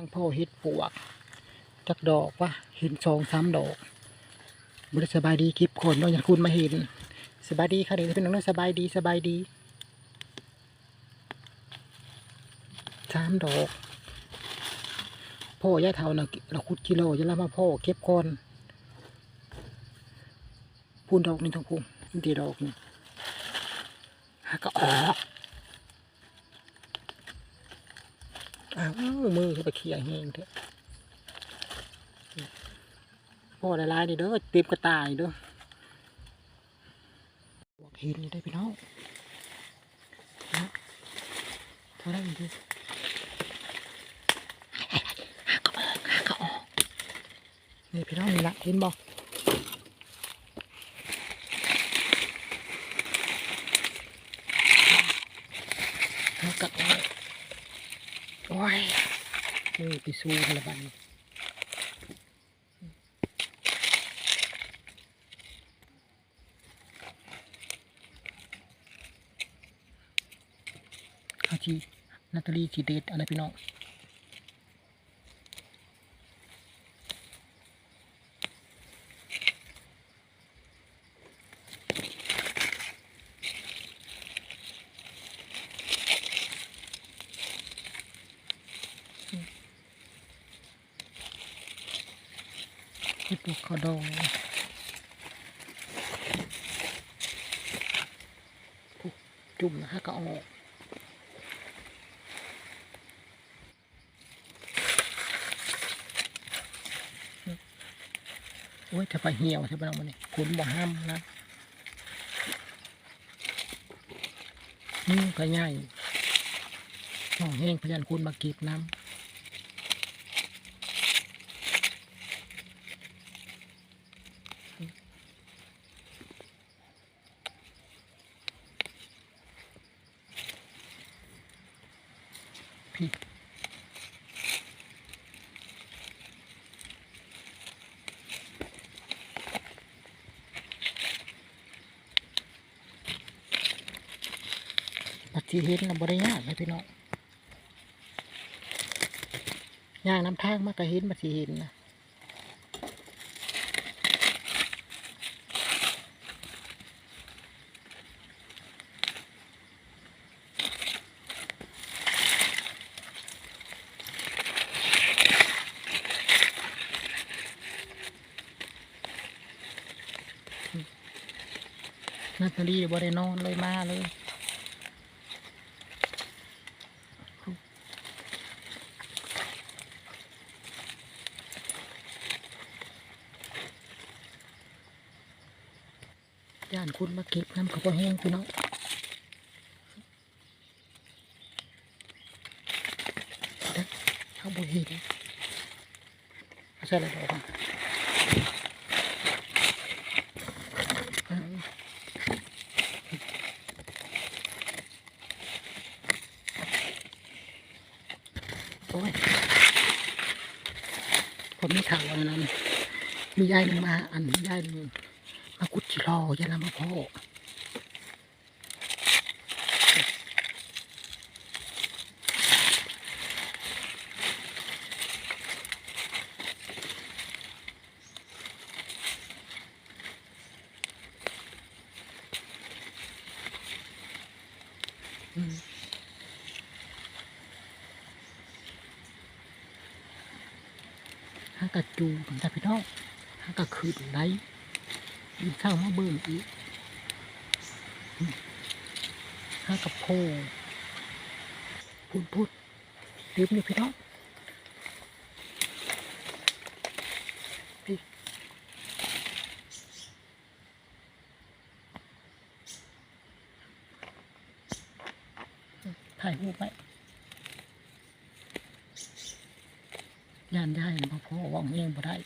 ลังพ่อเฮ็ดปวกจักดอกวะเห็นสองสามดอกบริสบายดีคลิปคนนาะอย่างคุณมาเห็นสบายดีค่ะเด็กพี่น้องเนาะสบายดีสบายดีสามดอกพ่อย่าเท่านะเราคุดกิโลจะละมาพ่อเก็บก่อนพูนดอกนี่ทั้งพูนอินตีดอกนี่หาก็ออก อ้าวมือเขาไปเขี่ยแห้งเถอะพ่อละลายนี่เด้อเต็มกระต่ายเด้อบวกหินนี่ได้พี่น้องนะเท่าไหรอีกทีหากระออกหากระออกนี่พี่น้องนี่ละเห็นบอกหากระออก โอ้ยนี่ไปสู้กันละบันอาชีนาตาลีชีเดตอะไรพี่น้อง ลูกเขาดองจุ่มนะฮะก็ออกโอ้ยถ้าไปเหี่ยวใช่ไหมน้องมันนี่คุณบอกห้ามนะนี่ก็ง่ายน้องแห้งพยันคุณมาเก็บน้ำพี่ ปัจจุเห็นเราบริยากเลยพี่น้องย่างน้ำทางมากก็เห็นปัจจุเห็นนะนาตาลีบริโนอนเลยมาเลย คุณมาเก็บน้ำกระเพาะแห้งพี่น้องเด้อเขาบ่เห็นเอาใช่แล้วดอกมาอืมโอ้ยผมไม่ข่าวอะไรนั้นมียายหนึ่งมา อันยายหนึ่ง มากุดจิรออย่าละมาพ่ออืมหากระจูแต่พี่น้องหากระคืนไหล อีกข้างมาเบิ่งอีกห้ากับโพพูดพูดเต็มเลยพี่น้องถ่ายรูปไว้ยานได้มาพ่อว่างเองบ่ได้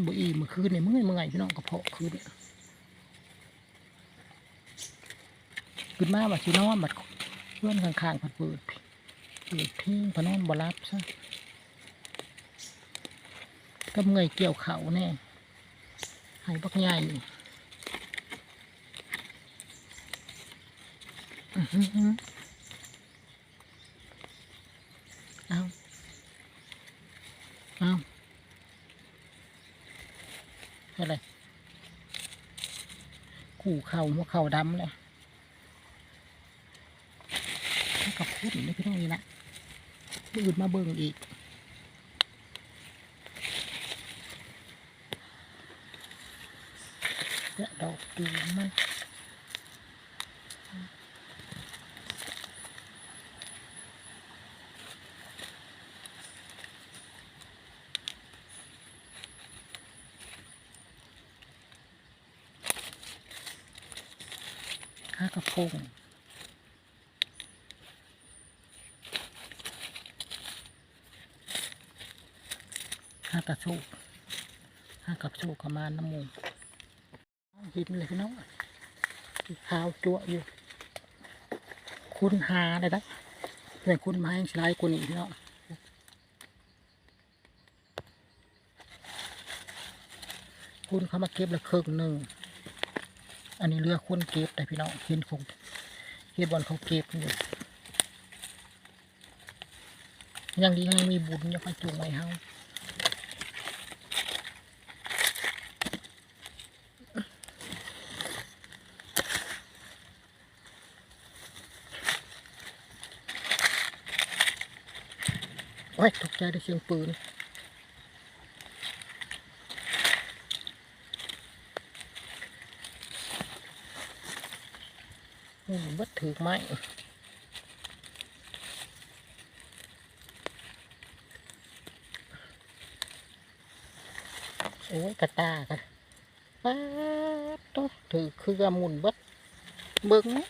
อนบ่อิ่มเมื่อคืนเนี่ยเมื่อยเมื่อยพี่น้องกระเพาะคืนขึ้นมาบัดสินอนบัดเพื่อนข้างๆผัดเปิดเปิดเพลงพนอนบ่รับซะก็เมื่อยเกี่ยวเขาแน่ไห้บักใหญ่อือหือเอาเอาอะไร กูเข่าหัวเข่าดำเลยกับพูดนี่พี่น้องนี่นะอื่นมาเบิ่งอีกและดอกตูมมัน ข้ากระพงข้ากระสูกข้ากระสูกประมาณน้ำมูกหินเลยพี่น้องขาวจั่วอยู่ คุณหาได้ได้แต่คุณไม้สไลด์กูนี่พี่น้องคุณเขามาเก็บละครึ่งหนึ่ง อันนี้เรือคุณเก็บแต่พี่น้องเห็นคงเห็นบอลเขาเก็บอยู่ยังดียังมีบุญยังไปจุงไว้เฮาโอ้ยตกใจได้เสียงปืน โอ้ยบัดถือไม้โอ้ยกระตากันป้าดโตถือเครือหมุนเบัดเบิ้งนะ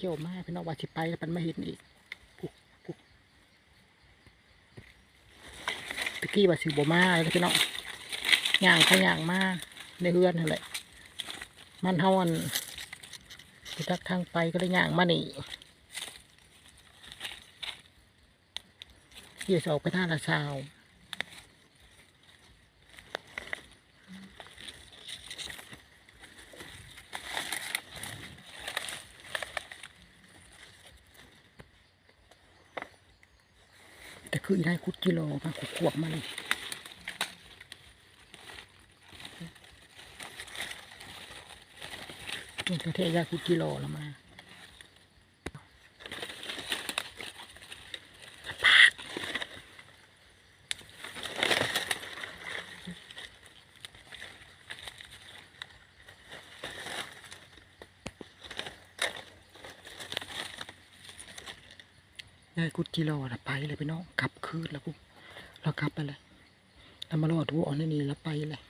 เกี่ยวไปเกี่ยวมาพี่น้องว่าสิไปแล้วมันไม่เห็นอีกปุ๊บปุ๊บตะกี้ว่าสิบมาเลยพี่น้องย่างก็ย่างมากในเฮือนนั่นแหละมันเฮาอันไปทักทางไปก็เลยย่างมานี่เกี่ยวออกไปท่าละชาว คืออีได้คุดกิโลมาขุดขวบมาเลยนี่ประเทศยาคุดกิโลแล้วมา ยายคุดกิโลแล้วไปเลยพี่น้องกลับคืนแล้วกูเรากลับไปเลยแล้วมารอดวัวอ่อนนี่แล้วไปเลย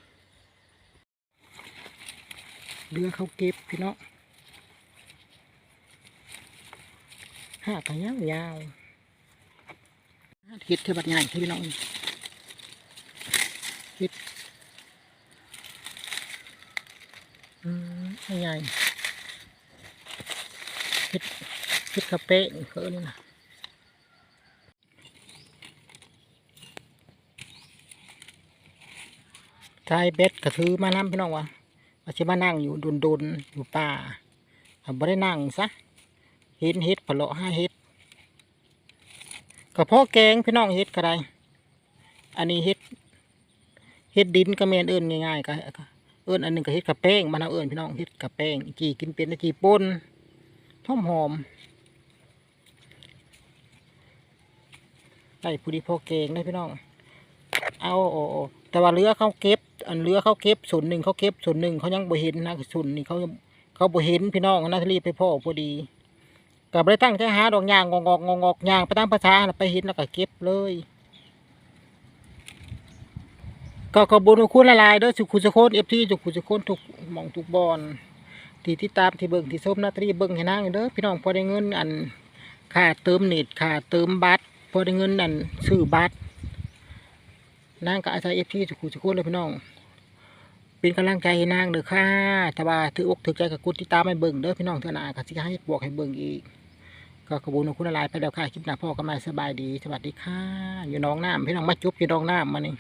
เรือเขาเก็บพี่น้องห้ากันยาวยาวเห็ดเทบัดใหญ่พี่น้องเห็ดอืมใหญ่เห็ดเห็ดกระเป๊ะเขาเนนี่นะ ชายเบ็ดก็ถือมานำพี่น้องวะว่าสิมานั่งอยู่ดุนๆอยู่ป่าอะบ่ได้นั่งซะเห็นเห็ดปลาเละห้าเห็ดก็พ่อแกงพี่น้องเห็ดก็ได้อันนี้เห็ดเห็ดดินก็แม่นเอิ้นง่ายๆก็เอิ้นอันหนึงก็เห็ดกระแป้งมานเอาเอิ้นพี่น้องเห็ดกระแป้งจีกินเป็นนะจีป่นหอมหอมได้ผู้ดีพ่อแกงได้พี่น้อง เอาโอ้ แต่ว่าเรือเขาเก็บ อันเรือเขาเก็บส่วนหนึ่งเขาเก็บส่วนหนึ่งเขายังบ่เห็นนะส่วนนี้เขาเขาบ่เห็นพี่น้องนาทรีไปพ่อพอดีกับได้ตั้งใจหาดอกยางงอกงอกงอกยางไปตามภาษาไปเห็นแล้วก็เก็บเลย ก็ขอบคุญคุณละลายเด้อสุขุสโคนเอฟทีสุขุสโคนทุกมองทุกบอลที่ที่ตามที่เบิ่งที่ส้มนาทรีเบิ่งให้นางเด้อพี่น้องพอได้เงินอันค่าเติมเน็ตค่าเติมบัตรพอได้เงินอันซื้อบัตร นางก็อาจารยเอฟทีสุขุสุขุนเลยพี่น้องเป็นกำลังใจให้นางเด้อค่ะถ้าว่าถืออกถือใจกับกุดติตามให้เบิ่งเด้อพี่น้องเถอะนะก็สิให้บวกให้เบิ่งอีก ก็ขอบคุณคุณหลายไปแล้วค่ะคลิปหน้าพ่อก็มาสบายดี สวัสดีค่ะ อยู่น้องน้ำพี่น้องมาจุบอยู่น้องน้ำมานี่